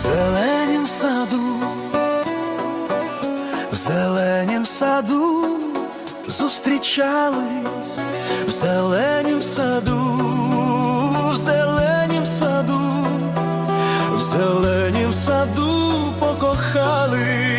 зеленім саду, в зеленім саду зустрічались, в зеленім саду, в зеленім саду, в зеленім саду покохались.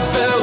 myself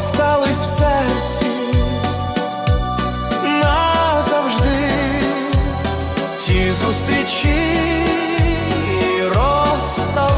Осталось в серці назавжди ті зустрічі розстали.